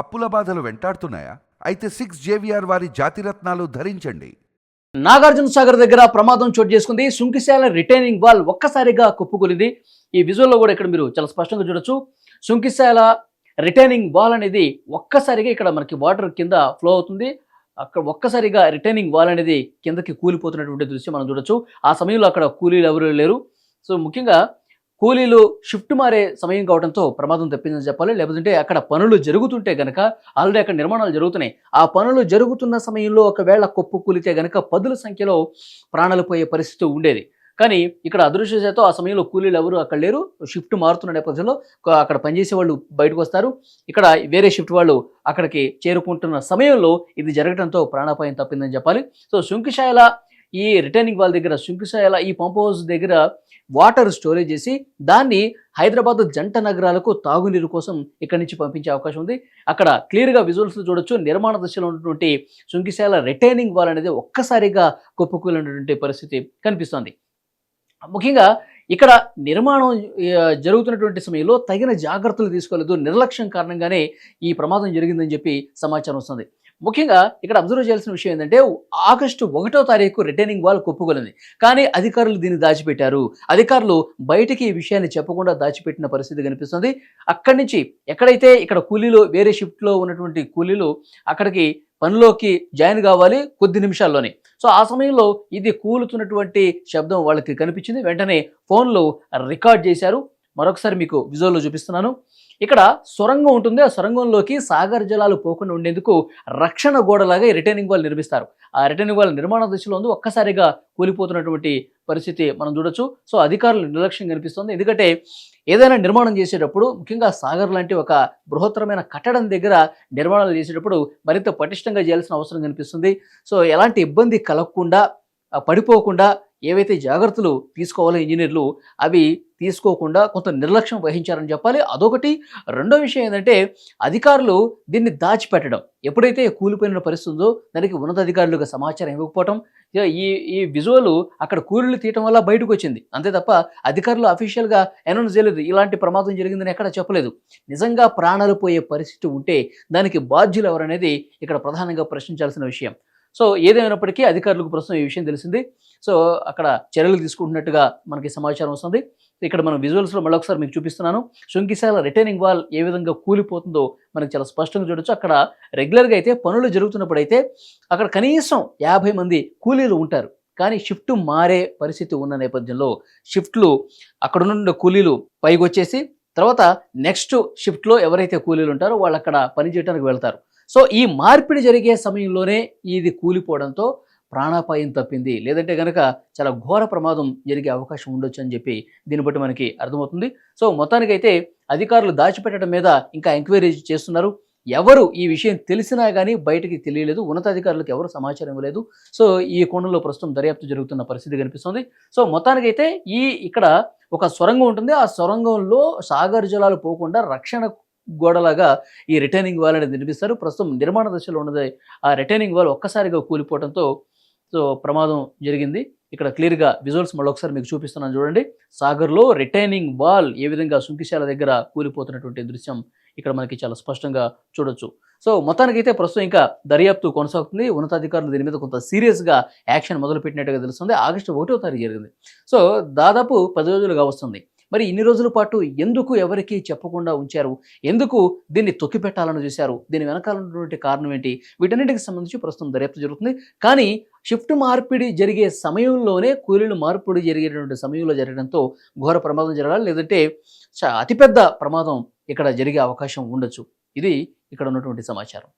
అప్పుల బాధలు వెంటాడుతున్నాయా? అయితే సిక్స్ జేవిఆర్ వారి జాతిరత్నాలు ధరించండి. నాగార్జున సాగర్ దగ్గర ప్రమాదం చోటు చేసుకుంది. సుంకిశాల రిటైనింగ్ వాల్ ఒక్కసారిగా కుప్పుకొలింది. ఈ విజువల్లో కూడా ఇక్కడ మీరు చాలా స్పష్టంగా చూడొచ్చు. సుంకిశాల రిటైనింగ్ వాల్ అనేది ఒక్కసారిగా ఇక్కడ మనకి వాటర్ కింద ఫ్లో అవుతుంది. అక్కడ ఒక్కసారిగా రిటైనింగ్ వాల్ అనేది కిందకి కూలిపోతున్నటువంటి దృశ్యం మనం చూడొచ్చు. ఆ సమయంలో అక్కడ కూలీలు ఎవరు లేరు. సో ముఖ్యంగా కూలీలు షిఫ్ట్ మారే సమయం కావడంతో ప్రమాదం తప్పిందని చెప్పాలి. లేకపోతే అక్కడ పనులు జరుగుతుంటే గనక ఆల్రెడీ అక్కడ నిర్మాణాలు జరుగుతున్నాయి. ఆ పనులు జరుగుతున్న సమయంలో ఒకవేళ కొప్పు కూలితే గనక పదుల సంఖ్యలో ప్రాణాలు పోయే పరిస్థితి ఉండేది. కానీ ఇక్కడ అదృష్టశాతం ఆ సమయంలో కూలీలు ఎవరు అక్కడ లేరు. షిఫ్ట్ మారుతున్న నేపథ్యంలో అక్కడ పనిచేసే వాళ్ళు బయటకు వస్తారు. ఇక్కడ వేరే షిఫ్ట్ వాళ్ళు అక్కడికి చేరుకుంటున్న సమయంలో ఇది జరగడంతో ప్రాణాపాయం తప్పిందని చెప్పాలి. సో శుంకిశాయల ఈ రిటర్నింగ్ వాళ్ళ దగ్గర శుంకుశాయల ఈ పంప్ హౌస్ దగ్గర వాటర్ స్టోరేజ్ చేసి దాన్ని హైదరాబాద్ జంట నగరాలకు తాగునీరు కోసం ఇక్కడి నుంచి పంపించే అవకాశం ఉంది. అక్కడ క్లియర్గా విజువల్స్ చూడొచ్చు. నిర్మాణ దశలో ఉన్నటువంటి శుంకిశాల రిటైనింగ్ వాల్ అనేది ఒక్కసారిగా కుప్పకూలినటువంటి పరిస్థితి కనిపిస్తోంది. ముఖ్యంగా ఇక్కడ నిర్మాణం జరుగుతున్నటువంటి సమయంలో తగిన జాగ్రత్తలు తీసుకోలేదు. నిర్లక్ష్యం కారణంగానే ఈ ప్రమాదం జరిగిందని చెప్పి సమాచారం వస్తుంది. ముఖ్యంగా ఇక్కడ అబ్జర్వ్ చేయాల్సిన విషయం ఏంటంటే ఆగస్టు ఒకటో తారీఖు రిటైనింగ్ వాళ్ళు కొప్పుకొలింది. కానీ అధికారులు దీన్ని దాచిపెట్టారు. అధికారులు బయటికి ఈ విషయాన్ని చెప్పకుండా దాచిపెట్టిన పరిస్థితి కనిపిస్తుంది. అక్కడి నుంచి ఎక్కడైతే ఇక్కడ కూలీలు వేరే షిఫ్ట్లో ఉన్నటువంటి కూలీలు అక్కడికి పనిలోకి జాయిన్ కావాలి కొద్ది నిమిషాల్లోనే. సో ఆ సమయంలో ఇది కూలుతున్నటువంటి శబ్దం వాళ్ళకి కనిపించింది. వెంటనే ఫోన్లో రికార్డ్ చేశారు. మరొకసారి మీకు విజువల్లో చూపిస్తున్నాను. ఇక్కడ సొరంగం ఉంటుంది. ఆ సొరంగంలోకి సాగర్ జలాలు పోకుండా ఉండేందుకు రక్షణ గోడలాగా ఈ రిటైనింగ్ వాల్ నిర్మిస్తారు. ఆ రిటైనింగ్ వాల్ నిర్మాణ దశలో ఉంది. ఒక్కసారిగా కూలిపోతున్నటువంటి పరిస్థితి మనం చూడొచ్చు. సో అధికారులు నిర్లక్ష్యం కనిపిస్తుంది. ఎందుకంటే ఏదైనా నిర్మాణం చేసేటప్పుడు ముఖ్యంగా సాగర్ లాంటి ఒక బృహత్తరమైన కట్టడం దగ్గర నిర్మాణాలు చేసేటప్పుడు మరింత పటిష్టంగా చేయాల్సిన అవసరం కనిపిస్తుంది. సో ఎలాంటి ఇబ్బంది కలగకుండా పడిపోకుండా ఏవైతే జాగ్రత్తలు తీసుకోవాలో ఇంజనీర్లు అవి తీసుకోకుండా కొంత నిర్లక్ష్యం వహించారని చెప్పాలి. అదొకటి. రెండో విషయం ఏంటంటే అధికారులు దీన్ని దాచిపెట్టడం. ఎప్పుడైతే కూలిపోయిన పరిస్థితి ఉందో దానికి ఉన్నతాధికారులకు సమాచారం ఇవ్వకపోవటం. ఈ ఈ విజువల్ అక్కడ కూలీలు తీయటం వల్ల బయటకు వచ్చింది అంతే తప్ప అధికారులు అఫీషియల్గా అనౌన్స్ చేయలేదు. ఇలాంటి ప్రమాదం జరిగిందని ఎక్కడ చెప్పలేదు. నిజంగా ప్రాణాలు పోయే పరిస్థితి ఉంటే దానికి బాధ్యులు ఎవరనేది ఇక్కడ ప్రధానంగా ప్రశ్నించాల్సిన విషయం. సో ఏదేమైనప్పటికీ అధికారులకు ప్రస్తుతం ఈ విషయం తెలిసింది. సో అక్కడ చర్యలు తీసుకుంటున్నట్టుగా మనకి సమాచారం వస్తుంది. ఇక్కడ మనం విజువల్స్లో మళ్ళొకసారి మీకు చూపిస్తున్నాను. శుంకిశాల రిటైనింగ్ వాల్ ఏ విధంగా కూలిపోతుందో మనకి చాలా స్పష్టంగా చూడొచ్చు. అక్కడ రెగ్యులర్గా అయితే పనులు జరుగుతున్నప్పుడు అయితే అక్కడ కనీసం యాభై మంది కూలీలు ఉంటారు. కానీ షిఫ్ట్ మారే పరిస్థితి ఉన్న నేపథ్యంలో షిఫ్ట్లు అక్కడ ఉన్న కూలీలు పైకి వచ్చేసి తర్వాత నెక్స్ట్ షిఫ్ట్లో ఎవరైతే కూలీలు ఉంటారో వాళ్ళు అక్కడ పనిచేయడానికి వెళ్తారు. సో ఈ మార్పిడి జరిగే సమయంలోనే ఇది కూలిపోవడంతో ప్రాణాపాయం తప్పింది. లేదంటే కనుక చాలా ఘోర ప్రమాదం జరిగే అవకాశం ఉండొచ్చు అని చెప్పి దీన్ని బట్టి మనకి అర్థమవుతుంది. సో మొత్తానికైతే అధికారులు దాచిపెట్టడం మీద ఇంకా ఎంక్వైరీ చేస్తున్నారు. ఎవరు ఈ విషయం తెలిసినా కానీ బయటికి తెలియలేదు. ఉన్నతాధికారులకు ఎవరు సమాచారం ఇవ్వలేదు. సో ఈ కోణంలో ప్రస్తుతం దర్యాప్తు జరుగుతున్న పరిస్థితి కనిపిస్తుంది. సో మొత్తానికైతే ఈ ఇక్కడ ఒక సొరంగం ఉంటుంది. ఆ సొరంగంలో సాగర్ జలాలు పోకుండా రక్షణ గోడలాగా ఈ రిటైనింగ్ వాల్ అనేది నిర్మిస్తారు. ప్రస్తుతం నిర్మాణ దశలో ఉన్నది ఆ రిటైనింగ్ వాల్ ఒక్కసారిగా కూలిపోవడంతో సో ప్రమాదం జరిగింది. ఇక్కడ క్లియర్గా విజువల్స్ మళ్ళీ ఒకసారి మీకు చూపిస్తున్నాను చూడండి. సాగర్లో రిటైనింగ్ వాల్ ఏ విధంగా సుంకిశాల దగ్గర కూలిపోతున్నటువంటి దృశ్యం ఇక్కడ మనకి చాలా స్పష్టంగా చూడొచ్చు. సో మొత్తానికైతే ప్రస్తుతం ఇంకా దర్యాప్తు కొనసాగుతుంది. ఉన్నతాధికారులు దీని మీద కొంత సీరియస్గా యాక్షన్ మొదలుపెట్టినట్టుగా తెలుస్తుంది. ఆగస్టు ఒకటో తారీఖు జరిగింది. సో దాదాపు పది రోజులుగా వస్తుంది. మరి ఇన్ని రోజుల పాటు ఎందుకు ఎవరికీ చెప్పకుండా ఉంచారు? ఎందుకు దీన్ని తొక్కిపెట్టాలని చూశారు? దీని వెనకాల ఉన్నటువంటి కారణం ఏంటి? వీటన్నిటికి సంబంధించి ప్రస్తుతం దర్యాప్తు జరుగుతుంది. కానీ షిఫ్ట్ మార్పిడి జరిగే సమయంలోనే కూలీలు మార్పిడి జరిగేటువంటి సమయంలో జరగడంతో ఘోర ప్రమాదం జరగాలి. లేదంటే అతిపెద్ద ప్రమాదం ఇక్కడ జరిగే అవకాశం ఉండొచ్చు. ఇది ఇక్కడ ఉన్నటువంటి సమాచారం.